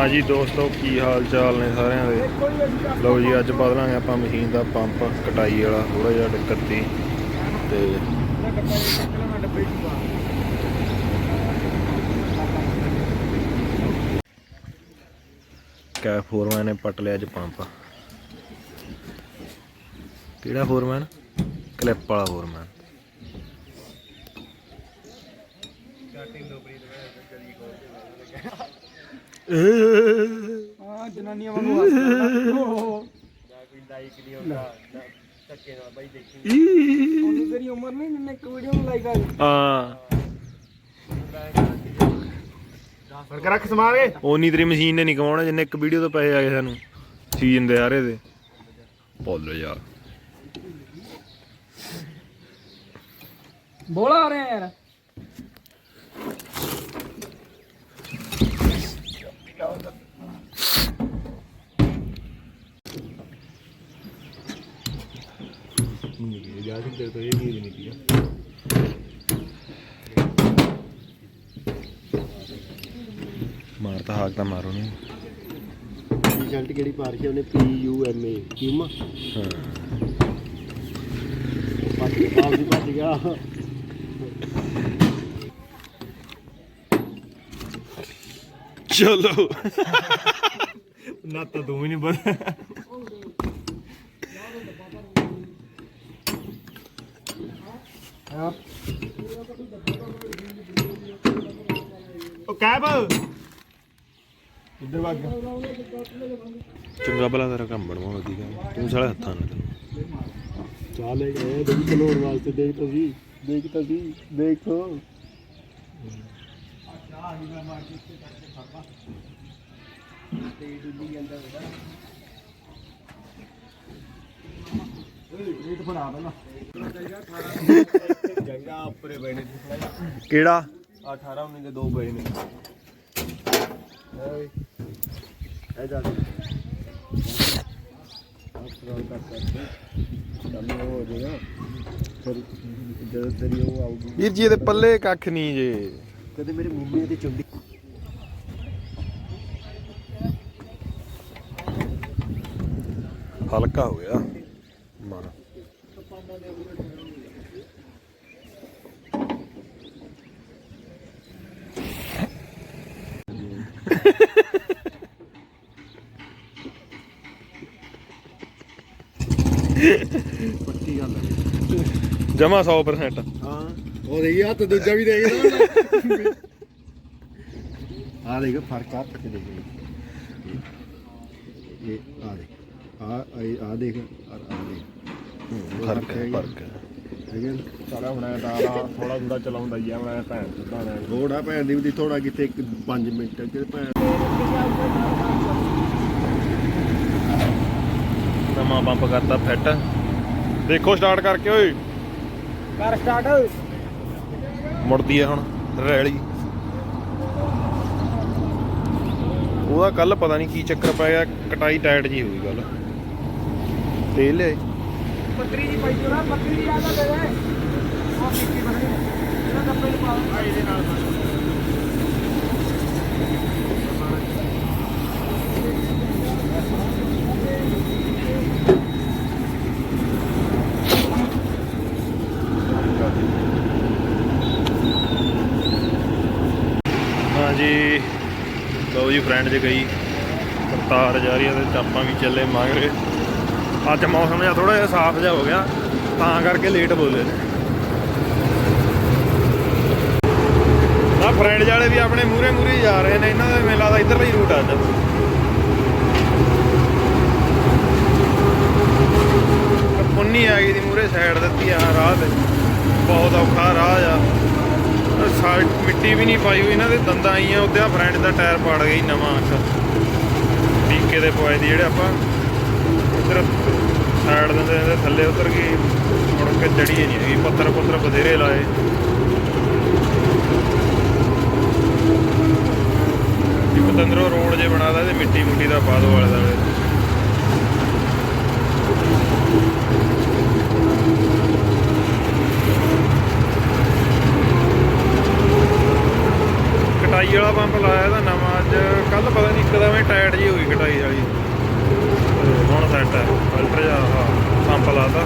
ਹਾਂਜੀ ਦੋਸਤੋ, ਕੀ ਹਾਲ ਚਾਲ ਨੇ ਸਾਰਿਆਂ ਦੇ? ਲਓ ਜੀ, ਅੱਜ ਬਦਲਾਂਗੇ ਆਪਾਂ ਮਸ਼ੀਨ ਦਾ ਪੰਪ, ਕਟਾਈ ਵਾਲਾ ਥੋੜਾ ਜਿਹਾ ਦਿੱਕਤੀ ਤੇ ਕੈ ਫੋਰਮੈਨ ਨੇ ਪੱਟ ਲਿਆ ਅੱਜ ਪੰਪ। ਕਿਹੜਾ ਫੋਰਮੈਨ? ਕਲਿੱਪ ਵਾਲਾ ਫੋਰਮੈਨ। ਹਾਂ ਜਨਾਨੀਆਂ ਵਾਂਗੂ ਹੱਸਦਾ ਉਹਨੂੰ ਤੇਰੀ ਉਮਰ ਨਹੀਂ ਜਿੰਨੇ ਇੱਕ ਵੀਡੀਓ ਨੂੰ ਲਾਈਕ ਆ ਹਾਂ। ਫ਼ਰਕ ਰੱਖ ਸਮਾਵੇ ਉਨੀ ਤੇਰੀ ਮਸ਼ੀਨ ਨੇ ਨਹੀਂ ਕਮਾਉਣਾ ਜਿੰਨੇ ਇੱਕ ਵੀਡੀਓ ਤੋਂ ਪੈਸੇ ਆ ਗਏ ਸਾਨੂੰ। ਸੀਜ਼ਨ ਦੇ ਆਰੇ ਦੇ ਭੁੱਲ ਯਾਰ। ਬੋਲਾ ਆ ਰਿਹਾ ਯਾਰ। ਜਾ ਸਕਦੇ ਤਾਂ ਇਹ ਨਹੀਂ ਨਹੀਂ ਪੀਆ ਮਾਰ ਤਾਂ ਹਾਕ ਤਾਂ ਮਾਰੋ ਨਹੀਂ। ਰਿਜ਼ਲਟ ਕਿਹੜੀ ਪਾਰਸ਼ੀ ਉਹਨੇ? ਪੀ ਯੂ ਐਮ ਏ ਕਿਉਂ ਹਾਂ। ਬਾਕੀ ਆਪ ਦੀ ਭੱਜ ਗਿਆ। ਚਲੋ। ਨਾ ਤਾਂ ਤੂੰ ਹੀ ਨਹੀਂ ਬਣ ਉਹ ਕੈਬ। ਇੱਧਰ ਵਗ। ਚੰਗਾ ਭਲਾ ਤੇਰਾ ਕੰਮ ਬਣਵਾ ਵਧੀਆ। ਤੂੰ ਸਾਲੇ ਹੱਥਾਂ ਨਾਲ। ਚਾਲ ਇਹ ਬਈ ਚਲੋੜ ਵਾਸਤੇ ਦੇਖ ਤੁਸੀਂ। ਦੇਖ ਤੁਸੀਂ ਦੇਖੋ। ਰੇਟ ਫੜਾ ਪਹਿਲਾਂ। ਜੰਗਾ ਉੱਪਰੇ ਬੈਠੇ ਕਿਹੜਾ? 18 19 ਦੇ ਦੋ ਪਏ ਨੇ। ਇਹ ਜਾ ਅਫਰੋਲ ਕਰ ਸਕਦੇ ਕੰਮ ਹੋ ਜਾਏਗਾ। ਫਿਰ ਜਦੋਂ ਤੇਰੀ ਉਹ ਆਊਗੀ। ਵੀਰ ਜੀ ਇਹਦੇ ਪੱਲੇ ਕੱਖ ਨਹੀਂ ਜੇ। ਕਦੇ ਮੇਰੇ ਮੰਮੀ ਤੇ ਚੁੰਡੀ ਹਲਕਾ ਹੋ ਗਿਆ। ਮਨ ਪੱਕੀ ਗੱਲ ਹੈ। ਜਮਾ 100% ਹਾਂ ਉਹ ਦੇਖੀ ਹੱਥ ਦੂਜਾ ਵੀ ਦੇਖਦਾ ਆ ਦੇਖ ਫ਼ਰਕ ਆ ਤੇ ਦੇਖ। ਇਹ ਆ ਦੇਖ। ਆ ਆ ਦੇਖ ਔਰ ਆ ਦੇਖ ਫ਼ਰਕ ਹੈ ਫ਼ਰਕ ਹੈ। ਹੈ ਸਾਲਾ ਹੁਣ ਤਾਂ ਥੋੜਾ ਥੋੜਾ ਚਲਾਉਂਦਾ ਹੀ ਆ ਮੈਂ ਭੈਣ ਸੁਧਾ ਨੇ ਥੋੜਾ ਭੈਣ ਦੀ ਵੀ ਥੋੜਾ ਕਿਤੇ 5 ਮਿੰਟ ਕਿ ਭੈਣ ਨਵਾਂ ਪੰਪ ਕਰਤਾ ਫਿੱਟ। ਦੇਖੋ ਸਟਾਰਟ ਕਰਕੇ ਓਏ। ਕਰ ਸਟਾਰਟ ਮੁੜਦੀ ਹੈ ਹੁਣ, ਰੈਲੀ। ਉਹਦਾ ਕੱਲ ਪਤਾ ਨਹੀਂ ਕੀ ਚੱਕਰ ਪੈ ਗਿਆ, ਕਟਾਈ ਟਾਈਟ ਜੀ ਹੋਈ ਗੱਲ। ਤੇਲ ਲਿਆਏ ਪੱਤਰੀ ਦੀ ਪਾਈ ਜੋੜਾ ਪੱਤਰੀ ਦੀ ਆਦਾ ਦੇ ਦੇ। ਉਹ ਪੀਤੀ ਬਣੀ ਇਹਦਾ ਕੱਪੜੇ ਪਾ ਆ ਇਹਦੇ ਨਾਲ ਹਾਂਜੀ ਲਓ ਜੀ ਫਰੈਂਡ ਚ ਗਈ ਕਰਤਾਰ ਜਾ ਰਹੀ ਹੈ ਤੇ ਚਾਪਾਂ ਵੀ ਚੱਲੇ ਮਗਰੇ। ਅੱਜ ਮੌਸਮ ਜਿਹਾ ਥੋੜਾ ਜਿਹਾ ਸਾਫ਼ ਜਿਹਾ ਹੋ ਗਿਆ, ਤਾਂ ਕਰਕੇ ਲੇਟ ਬੋਲੇ ਨੇ। ਆ ਫਰੈਂਡ ਵਾਲੇ ਵੀ ਆਪਣੇ ਮੂਰੇ ਮੂਰੇ ਜਾ ਰਹੇ ਨੇ, ਇਹਨਾਂ ਦਾ ਮੇਲਾ ਲੱਗਦਾ ਇੱਧਰਲਾ ਹੀ ਰੂਟ ਆ ਅੱਜ। ਪੁੰਨੀ ਆ ਗਈ ਦੀ ਮੂਰੇ ਸਾਈਡ ਦਿੱਤੀ ਆ ਰਾਹ ਤੇ। ਬਹੁਤ ਔਖਾ ਰਾਹ ਆ। ਸਾਈਡ ਮਿੱਟੀ ਵੀ ਨਹੀਂ ਪਾਈ ਹੋਈ, ਇਹਨਾਂ ਦੇ ਦੰਦਾਂ ਆਈਆਂ ਉੱਤੇ ਆ ਫਰੈਂਡ ਦਾ ਟਾਇਰ ਪਾੜ ਗਿਆ ਨਵਾਂ ਅੱਛਾ। ਟੀਕੇ ਦੇ ਪਵਾਏ ਦੀ ਜਿਹੜੇ ਆਪਾਂ ਇੱਧਰ ਸਾਈਡ ਦੇ ਦੇ ਥੱਲੇ ਉਤਰ ਗਈ ਮੁੜ ਕੇ ਚੜੀ ਨਹੀਂ ਹੈਗੀ, ਪੱਥਰ ਪੁੱਤਰ ਬਥੇਰੇ ਲਾਏ। ਇੱਕ ਤੰਦਰੋ ਰੋਡ ਜੇ ਬਣਾਦਾ ਤੇ ਮਿੱਟੀ ਮੁੱਟੀ ਦਾ ਪਾ ਦੋ ਵਾਲੇ ਦਾ ਕਟਾਈ ਵਾਲਾ ਪੰਪ ਲਾਇਆ ਇਹਦਾ ਨਵਾਂ ਅੱਜ। ਕੱਲ ਪਤਾ ਨਹੀਂ ਇੱਕਦਮ ਹੀ ਟਾਇਟ ਜੀ ਹੋਈ ਕਟਾਈ ਵਾਲੀ ਤੇ ਹੁਣ ਸੈੱਟ ਹੈ ਫਿਲਟਰ ਜਾ ਆਹ ਪੰਪ ਲਾਤਾ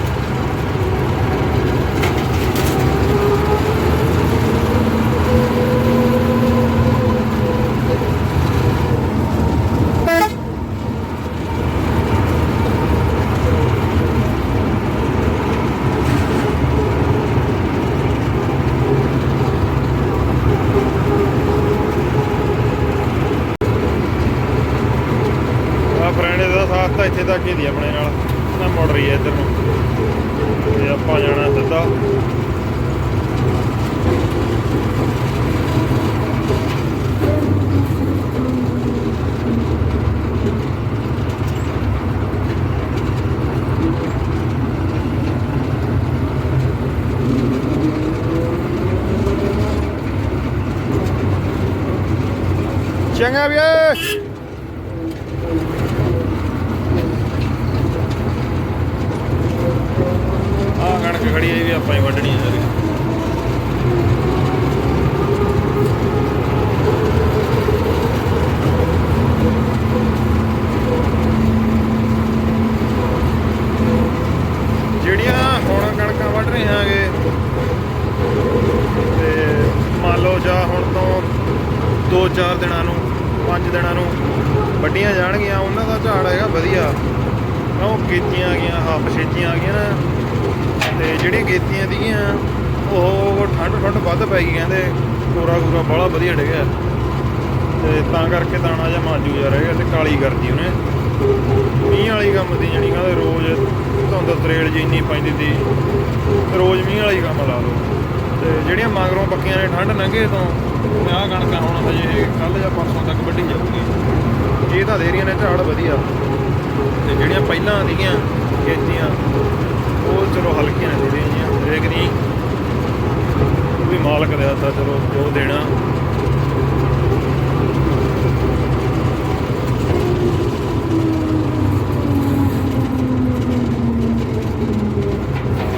ਆ ਫਰੈਂਡ ਦਾ ਸਾਥ ਤਾਂ ਇੱਥੇ ਤੱਕ ਹੀ ਦੀ ਆਪਣੇ ਨਾਲ। ਨਾ ਮੁੜ ਰਹੀ ਹੈ ਇੱਧਰ ਨੂੰ। ਤੇ ਆਪਾਂ ਜਾਣਾ ਸਿੱਧਾ। ਚੰਗਾ ਵੀ ਆ ਕਣਕ ਖੜੀ ਹੈ ਇਹ ਆਪਾਂ ਹੀ ਵੱਢਣੀ ਹੈ ਸਾਰੀ। ਜਿਹੜੀਆਂ ਹੁਣ ਕਣਕਾਂ ਵੱਢ ਰਹੇ ਹਾਂਗੇ ਤੇ ਮੰਨ ਲਓ ਜਾਂ ਹੁਣ ਤੋਂ 2-4 ਦਿਨਾਂ ਨੂੰ 5 ਦਿਨਾਂ ਨੂੰ ਵੱਡੀਆਂ ਜਾਣਗੀਆਂ, ਉਹਨਾਂ ਦਾ ਝਾੜ ਹੈਗਾ ਵਧੀਆ। ਉਹ ਗੇਤੀਆਂ ਆ ਗਈਆਂ ਹਾਫ ਛੇਤੀਆਂ ਆ ਗਈਆਂ ਨਾ। ਤੇ ਜਿਹੜੀਆਂ ਗੇਤੀਆਂ ਸੀਗੀਆਂ, ਉਹ ਠੰਡ ਠੰਡ ਵੱਧ ਪੈ ਗਈ ਕਹਿੰਦੇ ਕੋਰਾ ਕੋਰਾ ਬੜਾ ਵਧੀਆ ਡਿੱਗਿਆ। ਤੇ ਤਾਂ ਕਰਕੇ ਦਾਣਾ ਜਾਂ ਮਾਜੂ ਜਾ ਰਿਹਾ ਤੇ ਕਾਲੀ ਕਰਦੀ ਉਹਨੇ। ਮੀਂਹ ਵਾਲੀ ਕੰਮ ਦੀ ਜਾਣੀ ਕਹਿੰਦੇ ਰੋਜ਼ ਧੁੰਦ ਤਰੇਲ ਜੀ ਇੰਨੀ ਪੈਂਦੀ ਸੀ। ਰੋਜ਼ ਮੀਂਹ ਵਾਲੀ ਕੰਮ ਲਾ ਲਓ। ਤੇ ਜਿਹੜੀਆਂ ਮਗਰੋਂ ਪੱਕੀਆਂ ਨੇ ਠੰਡ ਲੰਘੇ ਤੋਂ ਆਹ ਕਣਕਾਂ ਹੁਣ ਹਜੇ ਕੱਲ ਜਾਂ ਪਰਸੋਂ ਤੱਕ ਵੱਢੀ ਜਾਊਗੀ। ਇਹ ਤਾਂ ਦੇ ਰਹੀਆਂ ਨੇ ਝਾੜ ਵਧੀਆ। ਤੇ ਜਿਹੜੀਆਂ ਪਹਿਲਾਂ ਸੀਗੀਆਂ ਖੇਤੀਆਂ ਉਹ ਚਲੋ ਹਲਕੀਆਂ ਨੇ ਥੋੜ੍ਹੀਆਂ ਜਿਹੀਆਂ, ਹਰੇਕ ਨਹੀਂ ਉਹ ਵੀ ਮਾਲਕ ਦੇ ਹੱਥ ਚਲੋ ਜੋ ਦੇਣਾ।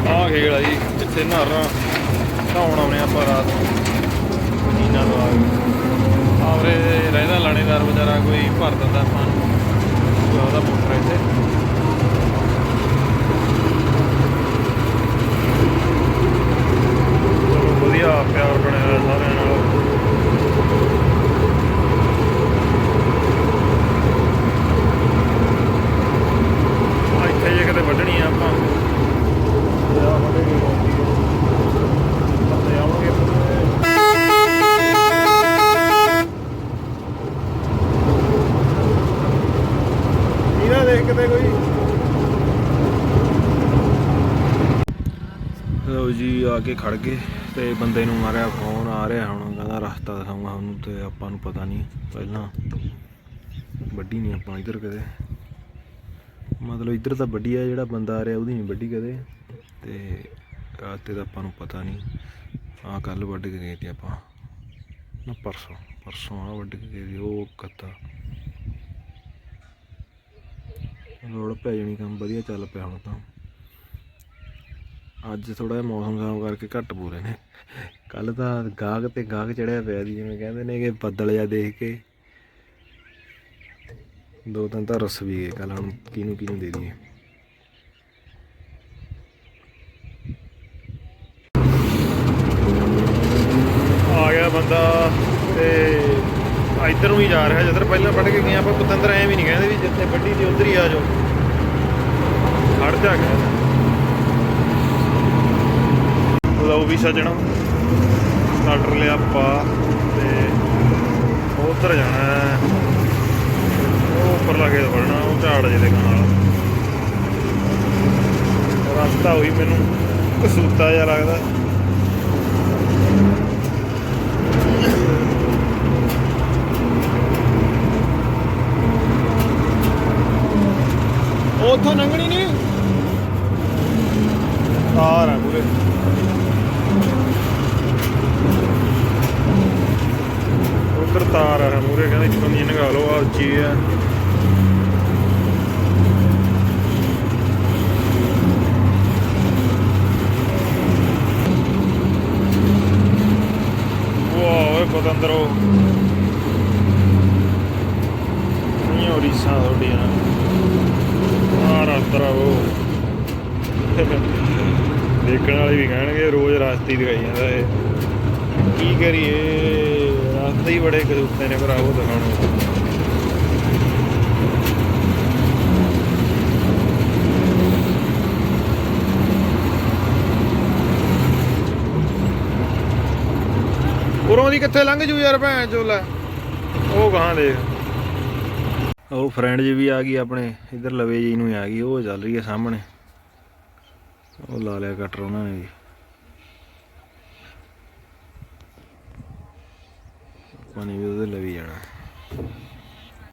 ਆਹ ਖੇਡ ਆ ਜੀ, ਜਿੱਥੇ ਨਹਾਰਾਂ ਨਹਾਉਣ ਆਉਣੇ ਆਪਾਂ ਰਾਤ ਨੂੰ। ਨੀਨਾ ਤੋਂ ਆ ਕੇ। ਆਵਰੇ ਰਹਿੰਦਾ ਲਾਣੇਦਾਰ ਵਿਚਾਰਾ, ਕੋਈ ਭਰ ਦਿੰਦਾ ਆਪਾਂ ਉਹਦਾ ਮੋਟਰ ਹੈ ਇੱਥੇ ਚਲੋ ਵਧੀਆ ਪਿਆਰ ਬਣਿਆ ਹੋਇਆ ਸਾਰਿਆਂ ਨਾਲ। ਆ ਇੱਥੇ ਜੇ ਕਿਤੇ ਵੱਢਣੀ ਆ ਆਪਾਂ। ਤੇ ਆਹ ਵੱਢਣੀ ਆਉਂਦੀ ਹੈ ਬੰਦੇ ਆਉਣਗੇ ਪੂਰੇ। ਇਹਦਾ ਦੇਖ ਕਿਤੇ ਕੋਈ। ਲਓ ਜੀ ਆ ਕੇ ਖੜ ਗਏ। ਤੇ ਬੰਦੇ ਨੂੰ ਮਾਰਿਆ ਫੋਨ ਆ ਰਿਹਾ ਹੁਣ ਕਹਿੰਦਾ ਰਸਤਾ ਦਿਖਾਉਂਗਾ ਉਹਨੂੰ ਤੇ ਆਪਾਂ ਨੂੰ ਪਤਾ ਨਹੀਂ ਪਹਿਲਾਂ ਵੱਡੀ ਨਹੀਂ ਆਪਾਂ ਇੱਧਰ ਕਦੇ। ਮਤਲਬ ਇੱਧਰ ਤਾਂ ਵੱਡੀ ਆ ਜਿਹੜਾ ਬੰਦਾ ਆ ਰਿਹਾ ਉਹਦੀ ਨਹੀਂ ਵੱਡੀ ਕਦੇ ਤੇ ਰਾਤੇ ਦਾ ਆਪਾਂ ਨੂੰ ਪਤਾ ਨਹੀਂ। ਆ ਕੱਲ ਵੱਢ ਕੇ ਗਏ ਤੇ ਆਪਾਂ। ਨਾ ਪਰਸੋਂ ਪਰਸੋਂ ਆ ਵੱਢ ਕੇ ਗਏ ਸੀ, ਉਹ ਕੱਤਾ। ਲੋੜ ਪੈ ਜਾਣੀ ਕੰਮ ਵਧੀਆ ਚੱਲ ਪਿਆ ਹੁਣ ਤਾਂ। ਅੱਜ ਥੋੜਾ ਜਿਹਾ ਮੌਸਮ ਖਰਾਬ ਕਰਕੇ ਘੱਟ ਪੂਰੇ ਨੇ। ਕੱਲ ਤਾਂ ਗਾਹਕ ਤੇ ਗਾਹਕ ਚੜਿਆ ਪਿਆ ਸੀ, ਜਿਵੇਂ ਕਹਿੰਦੇ ਨੇ ਕਿ ਬੱਦਲ ਜਿਹਾ ਦੇਖ ਕੇ। ਦੋ ਤਿੰਨ ਤਾਂ ਰਸ ਵੀ ਗਏ ਕੱਲ ਹੁਣ ਕਿਹਨੂੰ ਕਿਹਨੂੰ ਦੇ ਦਈਏ। ਆ ਗਿਆ ਬੰਦਾ ਤੇ ਇੱਧਰ ਨੂੰ ਹੀ ਜਾ ਰਿਹਾ, ਜਿੱਧਰ ਪਹਿਲਾਂ ਪੜ ਕੇ ਗਏ ਆਪਾਂ ਪਤੰਦਰ ਐ ਵੀ ਨਹੀਂ ਕਹਿੰਦੇ ਵੀ ਜਿੱਥੇ ਵੱਡੀ ਤੇ ਉਧਰ ਹੀ ਆ ਜਾਓ। ਖੜ ਜਾ ਕੇ ਲਓ ਵੀ ਸਜਣਾ ਸਟਾਰਟਰ ਲਿਆ ਆਪਾਂ ਤੇ ਉਧਰ ਜਾਣਾ ਉਹ ਉੱਪਰ ਲੱਗੇ ਵੜਨਾ ਉਹ ਝਾੜ ਜਿਹੇ ਦੇਖਣ ਵਾਲਾ ਰਸਤਾ ਹੋਈ ਮੈਨੂੰ ਕਸੂਤਾ ਜਿਹਾ ਲੱਗਦਾ। ਉਹ ਲੰਘਣੀ ਨਹੀਂ ਤਾਰ ਆ ਪੂਰੇ ਉਧਰ ਤਾਰ ਆ ਮੂਰੇ ਕਹਿੰਦੇ ਇੱਥੋਂ ਦੀ ਨਗਾ ਲਓ ਆ। ਉੱਚੀ ਆ ਪਤੰਦਰੋ। ਉਹ ਰੀਸਾਂ ਤੁਹਾਡੀਆਂ। ਆ ਰਸਤਾ ਉਹ ਦੇਖਣ ਵਾਲੇ ਵੀ ਕਹਿਣਗੇ ਰੋਜ਼ ਰਸਤੇ ਦਿਖਾਈ ਜਾਂਦਾ ਇਹ। ਕੀ ਕਰੀਏ? ਰਾਸਤੇ ਹੀ ਬੜੇ ਕਦੂਤੇ ਨੇ ਭਰਾਵੋ ਦਿਖਾਉਣ ਉਰੋਂ ਦੀ ਕਿੱਥੇ ਲੰਘ ਜੂ ਯਾਰ ਭੈਣ ਚੋ ਲੈ ਉਹ ਗਾਂ ਦੇਖ। ਉਹ ਫਰੈਂਡ ਜੀ ਵੀ ਆ ਗਈ ਆਪਣੇ, ਇਧਰ ਲਵੇ ਜੀ ਨੂੰ ਆ ਗਈ, ਉਹ ਚੱਲ ਰਹੀ ਹੈ ਸਾਹਮਣੇ। ਉਹ ਲਾ ਲਿਆ ਕਟਰ ਉਹਨਾਂ ਨੇ ਵੀ। ਪਾਣੀ ਵੀ ਉਹਦੇ ਲਵੀ ਜਾਣਾ।